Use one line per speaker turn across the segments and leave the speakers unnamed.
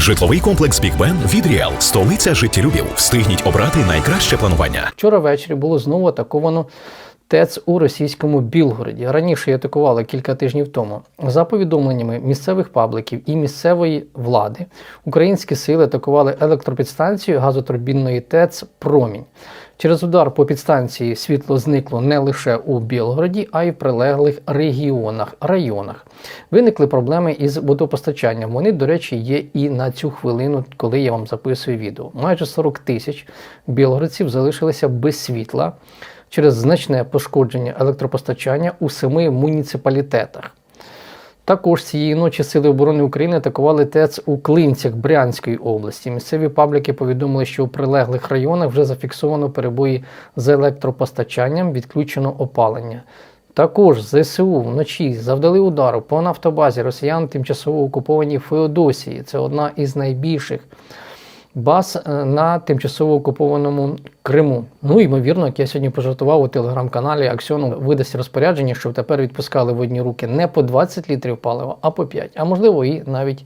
Житловий комплекс Big Ben від Ріал, столиця життєлюбів. Встигніть обрати найкраще планування.
Вчора ввечері було знову атаковано ТЕЦ у російському Білгороді. Раніше її атакували кілька тижнів тому. За повідомленнями місцевих пабликів і місцевої влади, українські сили атакували електропідстанцію газотурбінної ТЕЦ Промінь. Через удар по підстанції світло зникло не лише у Білгороді, а й в прилеглих регіонах, районах. Виникли проблеми із водопостачанням. Вони, до речі, є і на цю хвилину, коли я вам записую відео. Майже 40 тисяч білгородців залишилися без світла через значне пошкодження електропостачання у семи муніципалітетах. Також цієї ночі Сили оборони України атакували ТЕЦ у Клинцях Брянської області. Місцеві пабліки повідомили, що у прилеглих районах вже зафіксовано перебої з електропостачанням, відключено опалення. Також ЗСУ вночі завдали удару по нафтобазі росіян тимчасово окупованій Феодосії. Це одна із найбільших баз е, на тимчасово окупованому Криму. Ну, ймовірно, як я сьогодні пожартував у телеграм-каналі, Аксіону видасть розпорядження, щоб тепер відпускали в одні руки не по 20 літрів палива, а по 5, а можливо і навіть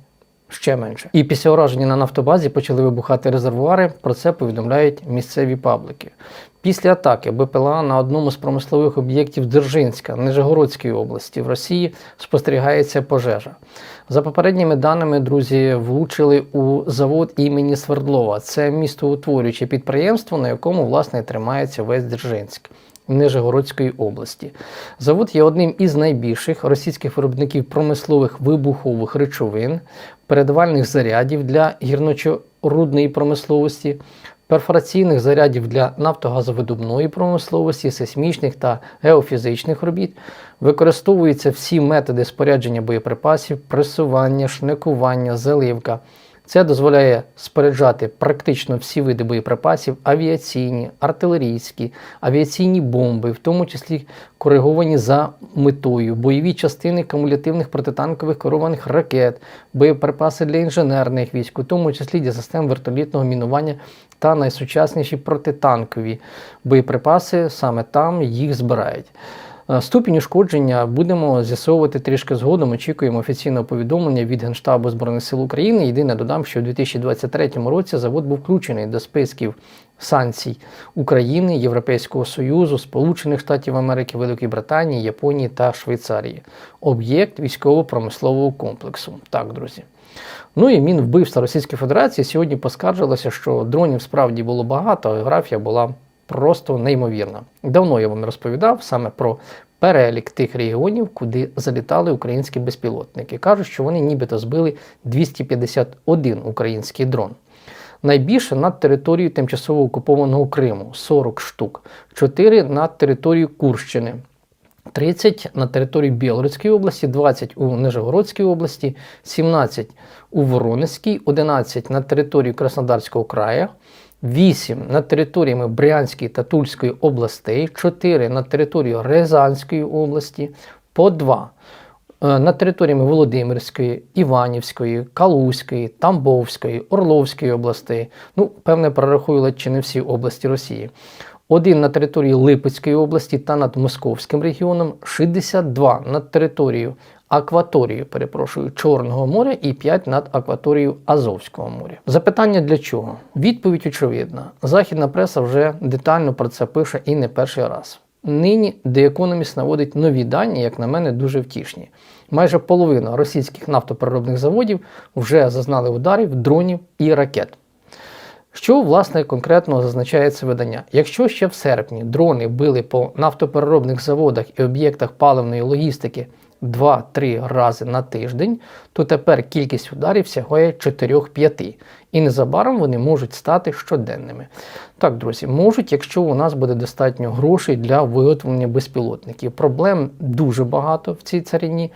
ще менше. І після ураження на нафтобазі почали вибухати резервуари. Про це повідомляють місцеві паблики. Після атаки БПЛА на одному з промислових об'єктів Дзержинська Нижегородської області в Росії спостерігається пожежа. За попередніми даними, друзі, влучили у завод імені Свердлова. Це містоутворююче підприємство, на якому власне тримається весь Дзержинськ. Нижегородської області. Завод є одним із найбільших російських виробників промислових вибухових речовин, передавальних зарядів для гірночорудної промисловості, перфораційних зарядів для нафтогазовидобної промисловості, сейсмічних та геофізичних робіт. Використовуються всі методи спорядження боєприпасів, пресування, шникування, заливка. Це дозволяє споряджати практично всі види боєприпасів, авіаційні, артилерійські, авіаційні бомби, в тому числі кориговані за метою, бойові частини кумулятивних протитанкових керованих ракет, боєприпаси для інженерних військ, у тому числі для систем вертолітного мінування та найсучасніші протитанкові боєприпаси, саме там їх збирають. Е, Ступінь ушкодження будемо з'ясовувати трішки згодом. Очікуємо офіційного повідомлення від Генштабу Збройних сил України. Єдине додам, що у 2023 році завод був включений до списків санкцій України, Європейського Союзу, Сполучених Штатів Америки, Великої Британії, Японії та Швейцарії. Об'єкт військово-промислового комплексу. Так, друзі. Ну і Мінвбивства Російської Федерації сьогодні поскаржилося, що дронів справді було багато, а географія була просто неймовірна. Давно я вам розповідав саме про перелік тих регіонів, куди залітали українські безпілотники. Кажуть, що вони нібито збили 251 український дрон. Найбільше над територією тимчасово окупованого Криму 40 штук, 4 над територією Курщини. 30 на території Білгородської області, 20 у Нижегородській області, 17 у Воронезькій, 11 на території Краснодарського краю, 8 над територіями Брянської та Тульської областей, 4 на території Рязанської області, по 2 е, над територіями Володимирської, Іванівської, Калузької, Тамбовської, Орловської областей. Ну, певне, перерахую ледь чи не всі області Росії. Один на території Липецької області та над Московським регіоном, 62 над територією акваторією, перепрошую, Чорного моря і 5 над акваторією Азовського моря. Запитання для чого? Відповідь очевидна. Західна преса вже детально про це пише і не перший раз. Нині The Economist наводить нові дані, як на мене, дуже втішні. Майже половина російських нафтопереробних заводів вже зазнали ударів, дронів і ракет. Що власне конкретно зазначає це видання? Якщо ще в серпні дрони били по нафтопереробних заводах і об'єктах паливної логістики 2-3 рази на тиждень, то тепер кількість ударів сягає 4-5. І незабаром вони можуть стати щоденними. Так, друзі, можуть, якщо у нас буде достатньо грошей для виготовлення безпілотників. Проблем дуже багато в цій царині.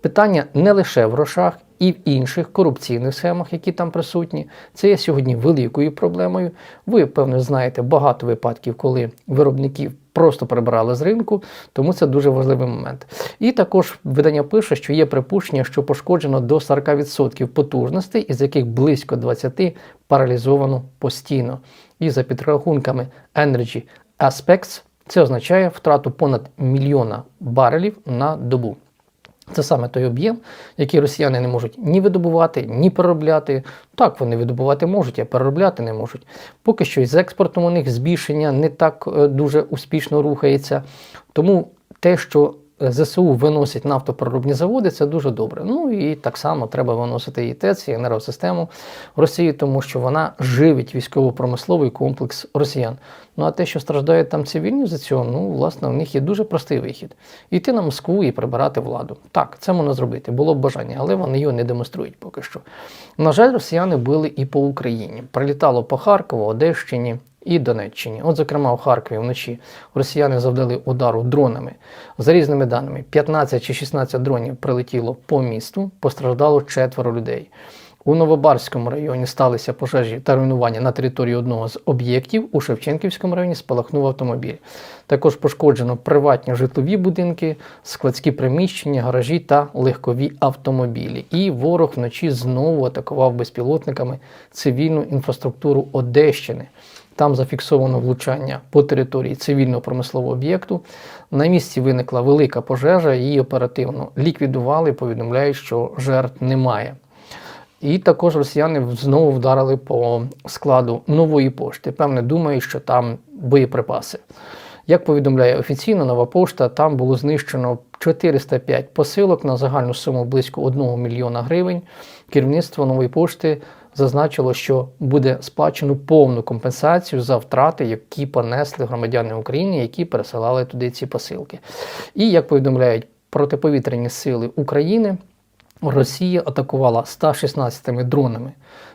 Питання не лише в грошах і в інших корупційних схемах, які там присутні. Це є сьогодні великою проблемою. Ви, певно, знаєте багато випадків, коли виробників просто прибирали з ринку, тому це дуже важливий момент. І також видання пише, що є припущення, що пошкоджено до 40% потужностей, із яких близько 20 паралізовано постійно. І за підрахунками Energy Aspects, це означає втрату понад мільйона барелів на добу. Це саме той об'єм, який росіяни не можуть ні видобувати, ні переробляти. Так, вони видобувати можуть, а переробляти не можуть. Поки що із експортом у них збільшення не так е, дуже успішно рухається. Тому те, що ЗСУ виносять нафтопереробні заводи, це дуже добре. Ну і так само треба виносити і ТЕЦ, і енергосистему Росії, тому що вона живить військово-промисловий комплекс росіян. Ну а те, що страждають там цивільні за цього, ну власне, у них є дуже простий вихід: йти на Москву і прибирати владу. Так, це можна зробити, було б бажання, але вони його не демонструють поки що. На жаль, росіяни били і по Україні. Прилітало по Харкову, Одещині. І Донеччині. От, зокрема, у Харкові вночі росіяни завдали удару дронами. За різними даними, 15 чи 16 дронів прилетіло по місту, постраждало четверо людей. У Новобарському районі сталися пожежі та руйнування на території одного з об'єктів. У Шевченківському районі спалахнув автомобіль. Також пошкоджено приватні житлові будинки, складські приміщення, гаражі та легкові автомобілі. І ворог вночі знову атакував безпілотниками цивільну інфраструктуру Одещини. Там зафіксовано влучання по території цивільного промислового об'єкту. На місці виникла велика пожежа, її оперативно ліквідували. Повідомляють, що жертв немає. І також росіяни знову вдарили по складу нової пошти. Певне, думають, що там боєприпаси. Як повідомляє офіційно нова пошта, там було знищено 405 посилок на загальну суму близько 1 мільйона гривень. Керівництво нової пошти зазначило, що буде сплачено повну компенсацію за втрати, які понесли громадяни України, які пересилали туди ці посилки. І як повідомляють протиповітряні сили України, Росія атакувала 116 дронами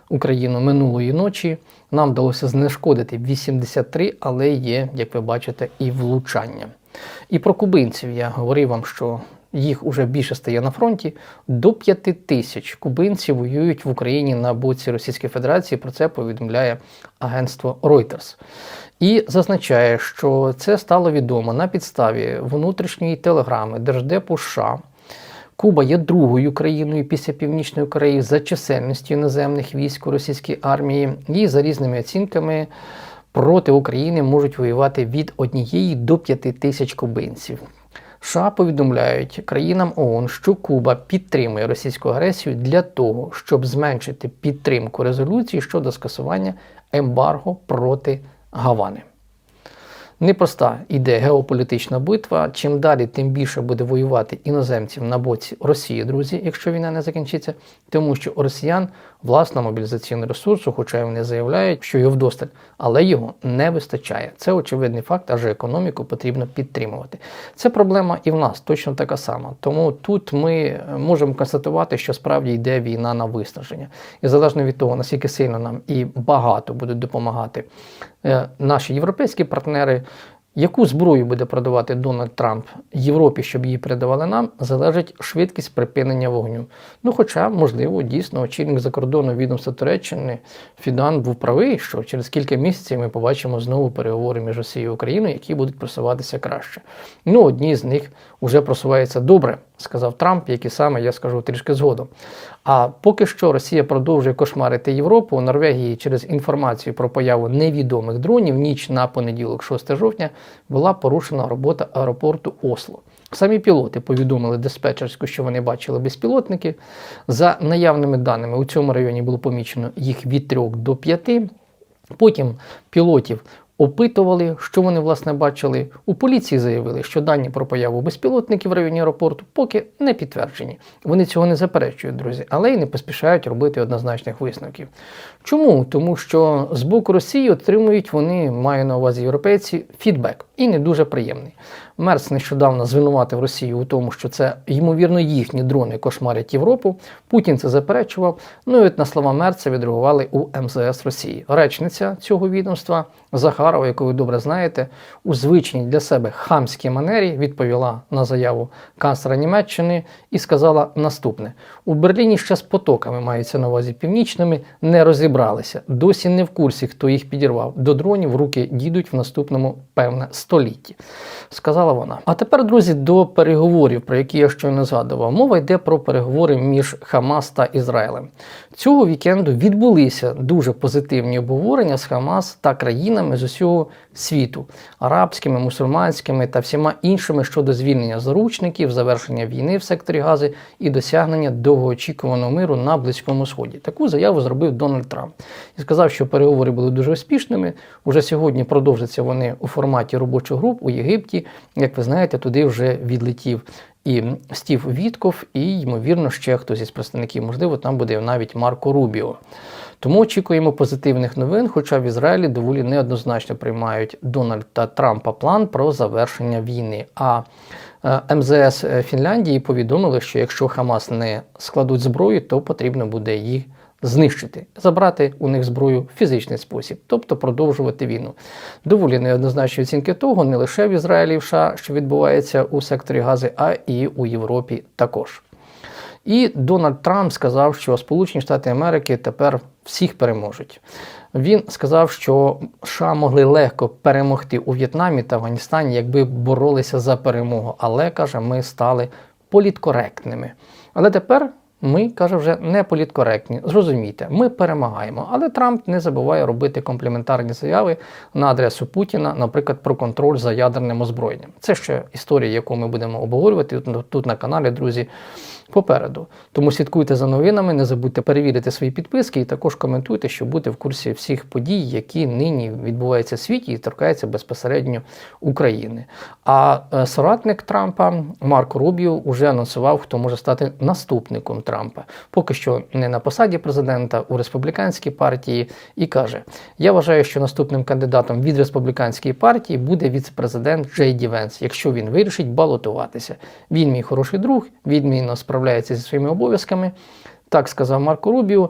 Україну минулої ночі. Нам вдалося знешкодити 83, але є, як ви бачите, і влучання. І про кубинців я говорив вам, що їх уже більше стає на фронті. До 5 тисяч кубинців воюють в Україні на боці Російської Федерації. Про це повідомляє агентство Reuters. І зазначає, що це стало відомо на підставі внутрішньої телеграми Держдепу США. Куба є другою країною після Північної Кореї за чисельністю іноземних військ у російській армії, і за різними оцінками проти України можуть воювати від однієї до п'яти тисяч кубинців. США повідомляють країнам ООН, що Куба підтримує російську агресію для того, щоб зменшити підтримку резолюції щодо скасування ембарго проти Гавани. Непроста іде геополітична битва. Чим далі, тим більше буде воювати іноземців на боці Росії, друзі, якщо війна не закінчиться, тому що у росіян власна мобілізаційний ресурсу, хоча й вони заявляють, що його вдосталь, але його не вистачає. Це очевидний факт, адже економіку потрібно підтримувати. Це проблема і в нас точно така сама. Тому тут ми можемо констатувати, що справді йде війна на виснаження, і залежно від того, наскільки сильно нам і багато будуть допомагати е, наші європейські партнери. Яку зброю буде продавати Дональд Трамп Європі, щоб її передавали нам, залежить швидкість припинення вогню. Ну, хоча, можливо, дійсно, очільник закордонного відомства Туреччини Фідан був правий, що через кілька місяців ми побачимо знову переговори між Росією і Україною, які будуть просуватися краще. Ну, одні з них вже просуваються добре, сказав Трамп, які саме я скажу трішки згодом. А поки що Росія продовжує кошмарити Європу. У Норвегії через інформацію про появу невідомих дронів ніч на понеділок, 6 жовтня, була порушена робота аеропорту Осло. Самі пілоти повідомили диспетчерську, що вони бачили безпілотники. За наявними даними, у цьому районі було помічено їх від 3 до 5. Потім пілотів опитували, що вони власне бачили. У поліції заявили, що дані про появу безпілотників в районі аеропорту поки не підтверджені. Вони цього не заперечують, друзі, але й не поспішають робити однозначних висновків. Чому? Тому що з боку Росії отримують вони, маю на увазі європейці, фідбек і не дуже приємний. Мерц нещодавно звинуватив Росію у тому, що це ймовірно їхні дрони кошмарять Європу. Путін це заперечував. Ну і от на слова Мерца відреагували у МЗС Росії. Речниця цього відомства Захарова, яку ви добре знаєте, у звичній для себе хамській манері відповіла на заяву канцлера Німеччини і сказала наступне: у Берліні ще з потоками мається на увазі північними, не розібралися. Досі не в курсі, хто їх підірвав. До дронів руки дійдуть в наступному певне столітті. Сказала вона. А тепер, друзі, до переговорів, про які я щойно згадував. Мова йде про переговори між Хамас та Ізраїлем. Цього вікенду відбулися дуже позитивні обговорення з Хамас та країнами з усього світу арабськими, мусульманськими та всіма іншими щодо звільнення заручників, завершення війни в секторі Гази і досягнення довгоочікуваного миру на Близькому Сході. Таку заяву зробив Дональд Трамп і сказав, що переговори були дуже успішними. Уже сьогодні продовжаться вони у форматі робочих груп у Єгипті. Як ви знаєте, туди вже відлетів і Стів Вітков, і, ймовірно, ще хтось із представників. Можливо, там буде навіть Марко Рубіо. Тому очікуємо позитивних новин, хоча в Ізраїлі доволі неоднозначно приймають Дональда Трампа план про завершення війни. А е, МЗС Фінляндії повідомили, що якщо Хамас не складуть зброю, то потрібно буде їх знищити, забрати у них зброю в фізичний спосіб, тобто продовжувати війну. Доволі неоднозначні оцінки того не лише в Ізраїлі і в США, що відбувається у секторі Гази, а і у Європі також. І Дональд Трамп сказав, що Сполучені Штати Америки тепер всіх переможуть. Він сказав, що США могли легко перемогти у В'єтнамі та Афганістані, якби боролися за перемогу. Але каже, ми стали політкоректними. Але тепер ми, каже, вже не політкоректні. Зрозумійте, ми перемагаємо. Але Трамп не забуває робити компліментарні заяви на адресу Путіна, наприклад, про контроль за ядерним озброєнням. Це ще історія, яку ми будемо обговорювати тут, на каналі, друзі. Попереду. Тому слідкуйте за новинами, не забудьте перевірити свої підписки і також коментуйте, щоб бути в курсі всіх подій, які нині відбуваються в світі і торкаються безпосередньо України. А е, соратник Трампа Марко Рубіо вже анонсував, хто може стати наступником Трампа. Поки що не на посаді президента у республіканській партії, і каже: Я вважаю, що наступним кандидатом від республіканської партії буде віце-президент Джей Ді Венс, якщо він вирішить балотуватися. Він мій хороший друг, відмінно справляється зі своїми обов'язками. Так сказав Марко Рубіо.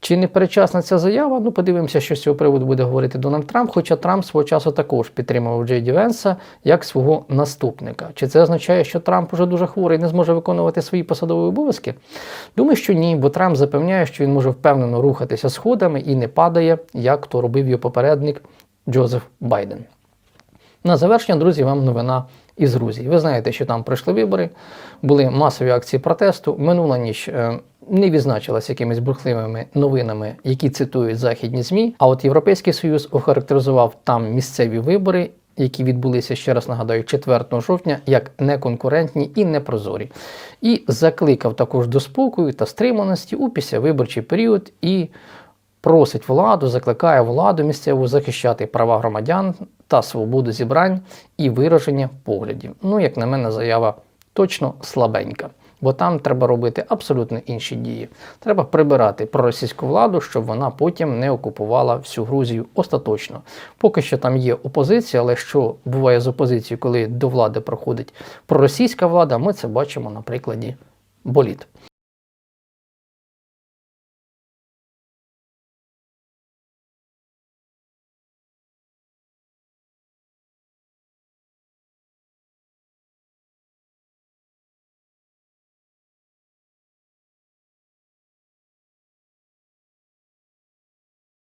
Чи не перечасна ця заява? Ну, подивимося, що з цього приводу буде говорити Дональд Трамп. Хоча Трамп свого часу також підтримував Джей Ді Венса як свого наступника. Чи це означає, що Трамп уже дуже хворий і не зможе виконувати свої посадові обов'язки? Думаю, що ні, бо Трамп запевняє, що він може впевнено рухатися сходами і не падає, як то робив його попередник Джозеф Байден. На завершення, друзі, вам новина із Грузії. Ви знаєте, що там пройшли вибори, були масові акції протесту. Минула ніч е, не відзначилася якимись бурхливими новинами, які цитують західні ЗМІ. А от Європейський Союз охарактеризував там місцеві вибори. Які відбулися ще раз нагадаю 4 жовтня як неконкурентні і непрозорі, і закликав також до спокою та стриманості у післявиборчий період і просить владу, закликає владу місцеву захищати права громадян та свободу зібрань і вираження поглядів. Ну, як на мене, заява точно слабенька. Бо там треба робити абсолютно інші дії. Треба прибирати проросійську владу, щоб вона потім не окупувала всю Грузію остаточно. Поки що там є опозиція, але що буває з опозицією, коли до влади проходить проросійська влада, ми це бачимо на прикладі боліт.